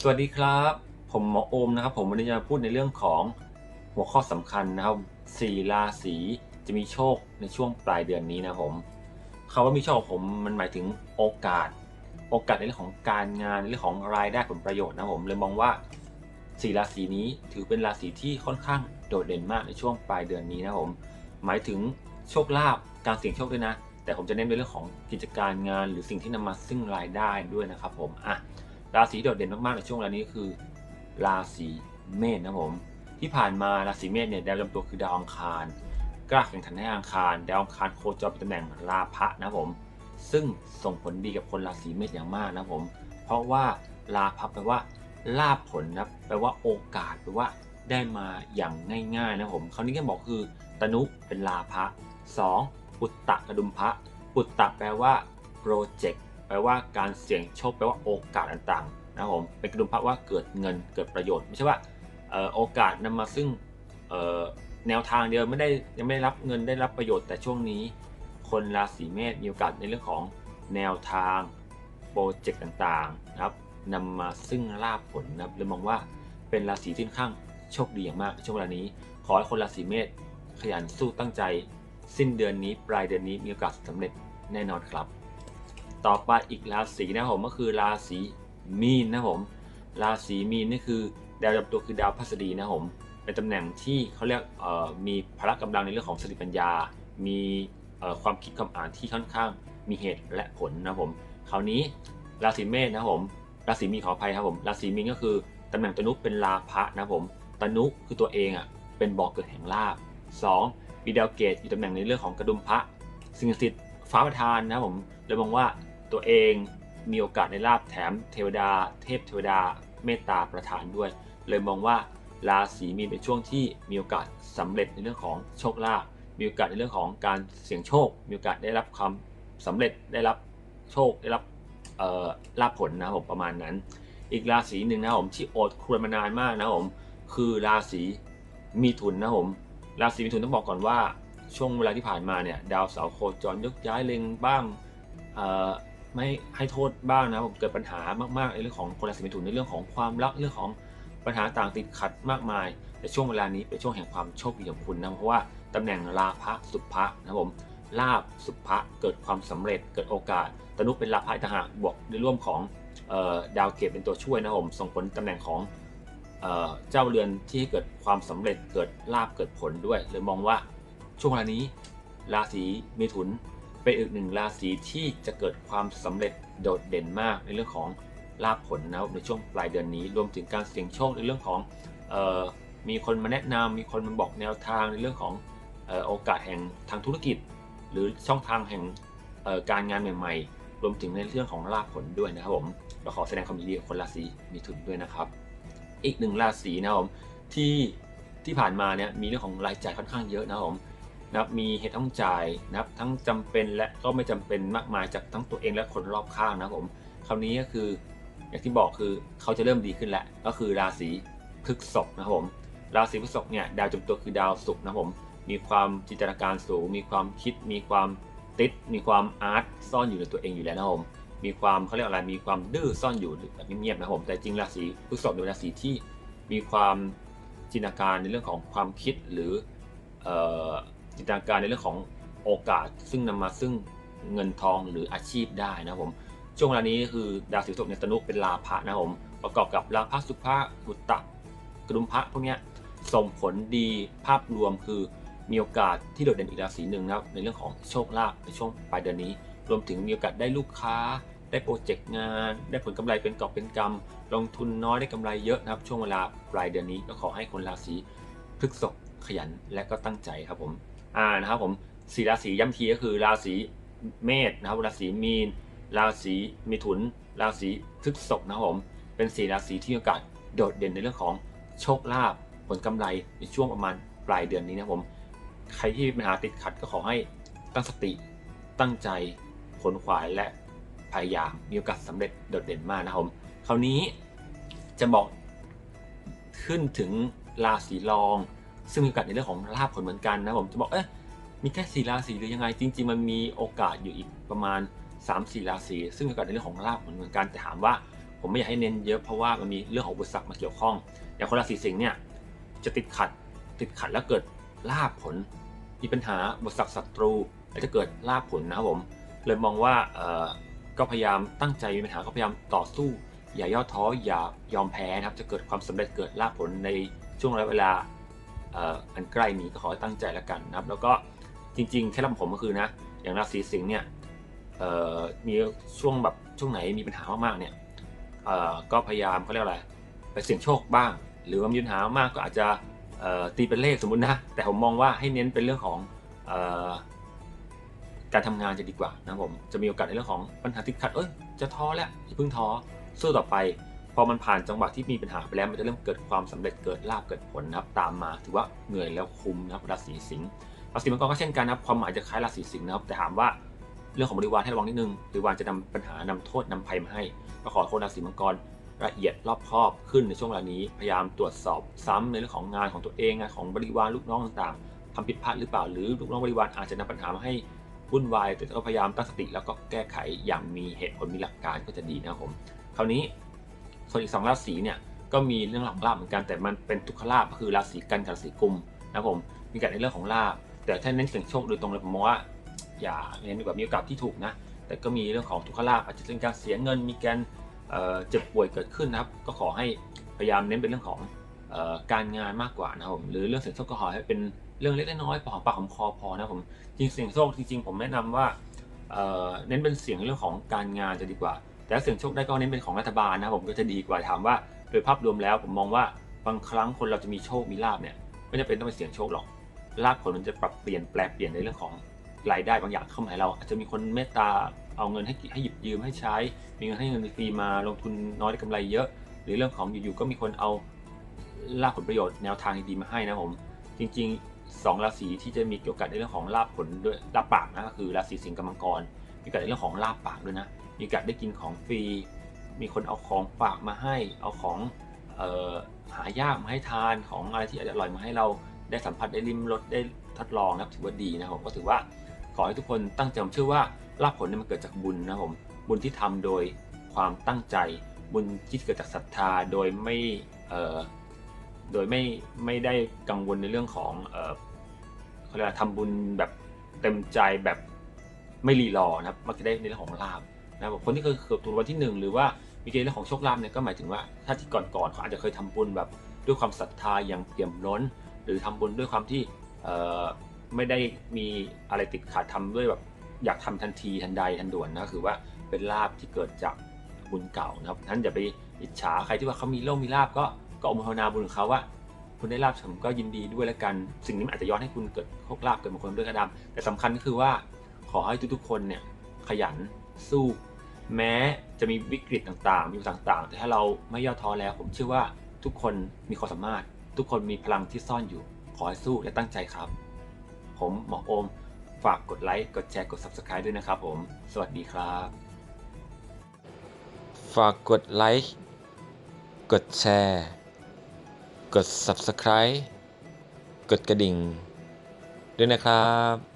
สวัสดีครับ ผมหมอโอมนะครับ ผมวันนี้จะพูดในเรื่องของหัวข้อสำคัญนะครับสี่ราศีจะมีโชคในช่วงปลายเดือนนี้นะผมคำว่ามีโชคผมมันหมายถึงโอกาส โอกาสในเรื่องของการงานในเรื่องของรายได้ผลประโยชน์นะผมเลยมองว่าสี่ราศีนี้ถือเป็นราศีที่ค่อนข้างโดดเด่นมากในช่วงปลายเดือนนี้นะผมหมายถึงโชคลาภการเสี่ยงโชคด้วยนะ แต่ผมจะเน้นในเรื่องของกิจการงาน หรือสิ่งที่นำมาซึ่งรายได้ด้วยนะครับผมอะ ราศีโดดเด่นมากๆในช่วงเวลานี้คือ ราศีเมษนะผมที่ผ่านมาราศีเมษเนี่ยดาวลำตัวคือดาวอังคารกล้าแข่งขันให้อังคารดาวอังคารโคจรเป็นตำแหน่งราพะนะผม ซึ่งส่งผลดีกับคนราศีเมษอย่างมากนะผม เพราะว่าราพะแปลว่าลาภผลนะแปลว่าโอกาสแปลว่าได้มาอย่างง่ายๆนะผมคราวนี้ก็บอกคือ ตนุเป็นลาภะสองปุตตะกระดุมพระปุตตะแปลว่าโปรเจกต์ แปลว่าการเสี่ยงโชคแปลว่าโอกาสต่างๆนะครับผมเป็นกระดุมพระว่าเกิดเงินเกิดประโยชน์ไม่ใช่ว่าออโอกาสนำมาซึ่งแนวทางเดียวไม่ได้ยังไม่ได้รับเงินได้รับประโยชน์แต่ช่วงนี้ คนราศีเมษมีโอกาสในเรื่องของแนวทางโปรเจกต์ต่างๆนะครับนำมาซึ่งลาภผลนะครับเลยมองว่าเป็นราศีที่ค่อนข้างโชคดีอย่างมากในช่วงเวลานี้ ขอให้คนราศีเมษขยันสู้ตั้งใจ สิ้นเดือนนี้ปลายเดือนนี้มีโอกาสสำเร็จแน่นอนครับ ต่อไปอีกราศีนะผมก็คือราศีมีนนะผม ราศีมีนนี่คือดาวประจำตัวคือดาวพฤษฎีนะผมเป็นตำแหน่งที่เขาเรียกมีพละกำลังในเรื่องของสติปัญญา มีความคิดความอ่านที่ค่อนข้างมีเหตุและผลนะผมคราวนี้ราศีเมษนะผมราศีมีนขออภัยครับผมราศีมีนก็คือตำแหน่งตนุเป็นลาภะนะผมตนุคือตัวเองอะเป็นบ่อกเกิดแห่งลาภสองมีดาวเกตอยู่ตำแหน่งในเรื่องของกระดุมพระสิ่งศักดิ์สิทธิ์ฟ้าประทานนะผมเลยมองว่า ตัวเอง มีโอกาสในลาบแถมเทวดา เทพเทวดาเมตตาประทานด้วย เลยมองว่าราศีมีนเป็นช่วงที่มีโอกาสสำเร็จในเรื่องของโชคลาภมีโอกาสในเรื่องของการเสี่ยงโชค มีโอกาสได้รับความสำเร็จได้รับโชคได้รับลาภผลนะผมประมาณนั้น อีกราศีหนึ่งนะผมที่อดครวญมานานมากนะผมคือราศีมีถุนนะผมราศีมิถุนต้องบอกก่อนว่าช่วงเวลาที่ผ่านมาเนี่ยดาวเสาร์โคจรยกย้ายเล็งบ้างอ ไม่ให้โทษบ้างนะผมเกิดปัญหามากๆในเรื่องของคนราศีมิถุนในเรื่องของความรักเรื่องของปัญหาต่างติดขัดมากมาย แต่ช่วงเวลานี้เป็นช่วงแห่งความโชคดีของคุณนะเพราะว่าตำแหน่งลาภะสุภะนะผมลาบสุภะเกิดความสำเร็จเกิดโอกาสตนุเป็นลาภะทหารบวกในร่วมของออดาวเกตเป็นตัวช่วยนะผมส่งผลตำแหน่งของเออเจ้าเรือนที่ให้เกิดความสำเร็จเกิดลาบเกิดผลด้วยเลยมองว่าช่วงเวลานี้ราศีเมถุน เป็นอีกหนึ่งราศีที่จะเกิดความสำเร็จโดดเด่นมากในเรื่องของลาบผลนะครับในช่วงปลายเดือนนี้ รวมถึงการเสี่ยงโชคในเรื่องของออมีคนมาแนะนำมีคนมาบอกแนวทางในเรื่องของออโอกาสแห่งทางธุรกิจ หรือช่องทางแห่งการงานใหม่ ๆ รวมถึงในเรื่องของลาบผลด้วยนะครับผมเราขอแสดงความยินดีกับคนราศีมิถุนด้วยนะครับ อีกหนึ่งราศีนะครับผมที่ที่ผ่านมาเนี่ยมีเรื่องของรายจ่ายค่อนข้างเยอะนะครับผม นะครับมีเหตุต้องจ่ายนะครับทั้งจำเป็นและก็ไม่จำเป็นมากมายจากทั้งตัวเองและคนรอบข้างนะครับผมคราวนี้ก็คืออย่างที่บอกคือเขาจะเริ่มดีขึ้นแหล้วก็คือราศีพฤษภนะครับผมราศีพฤษภเนี่ยดาวจำตัวคือดาวศุกร์นะครับผมมีความจินตนาการสูง มีความคิด มีความติด มีความอาร์ตซ่อนอยู่ในตัวเองอยู่แล้วนะครับผมมีความเขาเรียกอะไรมีความดื้อซ่อนอยู่แบบเงียบๆนะครับผมแต่จริงราศีพฤษภเป็นราศีที่มีความจินตนาการในเรื่องของความคิดหรืออ จินตนาการในเรื่องของโอกาส ซึ่งนำมาซึ่งเงินทองหรืออาชีพได้นะครับผม ช่วงเวลานี้คือดาวศิษย์ในตนุเป็นลาภะนะครับผม ประกอบกับลาภะสุภะบุตตะกระดุมพระพวกนี้ส่งผลดีภาพรวมคือมีโอกาสที่โดดเด่นอีกราศีหนึ่งนะครับในเรื่องของโชคลาภในช่วงปลายเดือนนี้ รวมถึงมีโอกาสได้ลูกค้า ได้โปรเจกต์งาน ได้ผลกำไรเป็นกอบเป็นกำลงทุนน้อยได้กำไรเยอะนะครับ ช่วงเวลาปลายเดือนนี้ก็ขอให้คนราศีพฤษภขยันและก็ตั้งใจครับผม อ่านะครับผมสี่ราศีย้ำทีก็คือราศีเมษนะครับราศีมีน ราศีมิถุน ราศีพฤษภนะครับผมเป็นสี่ราศีที่มีโอกาสโดดเด่นในเรื่องของโชคลาภผลกำไรในช่วงประมาณปลายเดือนนี้นะครับผม ใครที่มีปัญหาติดขัดก็ขอให้ตั้งสติ ตั้งใจขนขวายและพยายามมีโอกาสสำเร็จโดดเด่นมากนะครับผมคราวนี้จะบอกขึ้นถึงราศีรอง ซึ่งมีโอกาสในเรื่องของลาภผลเหมือนกันนะผมจะบอกเอ๊ะมีแค่สี่ราศีหรือยังไงจริง ๆ มันมีโอกาสอยู่อีกประมาณ3 4ราศีซึ่งมีโอกาสในเรื่องของลาภผลเหมือนกันแต่ถามว่าผมไม่อยากให้เน้นเยอะเพราะว่ามันมีเรื่องของอุปสรรคมาเกี่ยวข้องอย่างคนราศีสิงห์เนี่ยจะติดขัดติดขัดแล้วเกิดลาภผล มีปัญหาอุปสรรคศัตรูแล้วจะเกิดลาภผลนะครับผมเลยมองว่าเออก็พยายามตั้งใจมีปัญหาก็พยายามต่อสู้ อย่าย่อท้ออย่ายอมแพ้นะครับจะเกิดความสำเร็จเกิดลาภผลในช่วงระยะเวลา อันใกล้นี้ก็ขอตั้งใจแล้วกันนะครับ แล้วก็จริงๆ แค่ลำผมก็คือนะ อย่างราศีสิงห์เนี่ยมีช่วงแบบช่วงไหนมีปัญหามากๆเนี่ยก็พยายามเขาเรียกอะไรไปเสี่ยงโชคบ้าง หรือว่ามีปัญหามากก็อาจจะตีเป็นเลขสมมุตินะ แต่ผมมองว่าให้เน้นเป็นเรื่องของอการทำงานจะดีกว่านะผมจะมีโอกาสในเรื่องของปัญหาติดขัดเอ้ยจะท้อแล้วอย่าเพิ่งท้อสู้ต่อไป พอมันผ่านจังหวะที่มีปัญหาไปแล้วมันจะเริ่มเกิดความสำเร็จเกิดลาภเกิดผลนะครับตามมาถือว่าเหนื่อยแล้วคุ้มนะครับราศีสิงห์ราศีมังกรก็เช่นกันนะครับความหมายจะคล้ายราศีสิงห์นะครับแต่ถามว่าเรื่องของบริวารให้ระวังนิดนึงบริวารจะนำปัญหานำโทษนำภัยมาให้ก็ขอคนราศีมังกรละเอียดรอบคอบขึ้นในช่วงเวลานี้พยายามตรวจสอบซ้ำในเรื่องของงานของตัวเองงานของบริวารลูกน้องต่างๆทำผิดพลาดหรือเปล่า หรือลูกน้องบริวารอาจจะนำปัญหามาให้วุ่นวายแต่ก็พยายามตั้งสติแล้วก็แก้ไขอย่างมีเหตุผลมีหลักการก็จะดีนะครับผมคราวนี้ ส่วนอีกสองราศีเนี่ยก็มีเรื่องหลักลาบเหมือนกันแต่มันเป็นทุกขลาบก็คือราศีกันกับราศีกุมนะผมมีการในเรื่องของลาบแต่ถ้าเน้นเสี่ยงโชคโดยตรงเลยผมมองว่าอย่าเน้นแบบมีโอกาสที่ถูกนะแต่ก็มีเรื่องของทุกขลาบอาจจะเป็นการเสียเงินมีการเจ็บป่วยเกิดขึ้นนะครับ ก็ขอให้พยายามเน้นเป็นเรื่องของออการงานมากกว่านะครับผมหรือเรื่องเสี่ยงโชคก็ขอให้เป็นเรื่องเล็กน้อยพอหอมปากหอมคอพอนะผมจริงเสี่ยงโชคจริง ๆ ผมแนะนำว่าเน้นเป็นเสียงเรื่องของการงานจะดีกว่า แต่ถ้าเสี่ยงโชคได้ก็เน้นเป็นของรัฐบาลนะครับผมก็จะดีกว่าถามว่า โดยภาพรวมแล้วผมมองว่าบางครั้งคนเราจะมีโชคมีลาบเนี่ยไม่จำเป็นต้องไปเสี่ยงโชคหรอกลาบผลมันจะปรับเปลี่ยนแปลเปลี่ยนในเรื่องของรายได้บางอย่างเข้ามาให้เรา อาจจะมีคนเมตตาเอาเงินให้ให้หยิบยืมให้ใช้ มีเงินให้เงินฟรีมาลงทุนน้อยได้กำไรเยอะ หรือเรื่องของอยู่ๆก็มีคนเอาลาบผลประโยชน์แนวทางดีๆมาให้นะผมจริงๆสองราศีที่จะมีเกี่ยวกับในเรื่องของลาบผลด้วยลาบปากนะก็คือราศีสิงห์กับมังกรมีโอกาสในเรื่องของลาบปากด้วยนะ มีโอกาสได้กินของฟรี มีคนเอาของฝากมาให้ เอาของออหายากมาให้ทาน ของอะไรที่อร่อยมาให้เราได้สัมผัสได้ริมรสได้ทดลองนะครับถือว่าดีนะครับผมก็ถือว่าขอให้ทุกคนตั้งใจผมเชื่อว่าลาภผลเนี่ยมันเกิดจากบุญนะครับผมบุญที่ทำโดยความตั้งใจ บุญที่เกิดจากศรัทธาโดยไม่โดยไม่ไม่ได้กังวลในเรื่องของเขาเรียกว่าทำบุญแบบเต็มใจแบบไม่รีรอนะครับ มักจะได้ในเรื่องของลาภ นะครับผมคนที่เคยเกิดถูกราวัลที่หนึ่งหรือว่ามีเกณฑ์เรื่องของโชคลาภเนี่ยก็หมายถึงว่าถ้าที่ก่อนๆเขาอาจจะเคยทำบุญแบบด้วยความศรัทธาอย่างเปี่ยมล้น หรือทำบุญด้วยความที่ไม่ได้มีอะไรติดขัดทำด้วยแบบอยากทำทันทีทันใดทันด่วนนะคือว่าเป็นลาบที่เกิดจากบุญเก่านะครับท่านอย่าไปอิจฉาใครที่ว่าเขามีโลกมีลาบก็ก็อนุโมทนาบุญของเขาว่า คุณได้ลาบผมก็ยินดีด้วยแล้วกันสิ่งนี้นอาจจะย้อนให้คุณเกิดโชคลาภเกิดมงคลด้วยก็ตามแต่สำคัญก็คือว่าขอให้ทุกๆคนเนี่ยขยัน สู้แม้จะมีวิกฤตต่างๆ มีอุปสรต่างๆ แต่ถ้าเราไม่ย่อท้อแล้ว ผมเชื่อว่าทุกคนมีความสามารถ ทุกคนมีพลังที่ซ่อนอยู่ ขอให้สู้และตั้งใจครับ ผมหมอโอม ฝากกดไลค์ กดแชร์ กด Subscribe ด้วยนะครับผม สวัสดีครับ ฝากกดไลค์ กดแชร์ กด Subscribe กดกระดิ่ง ด้วยนะครับ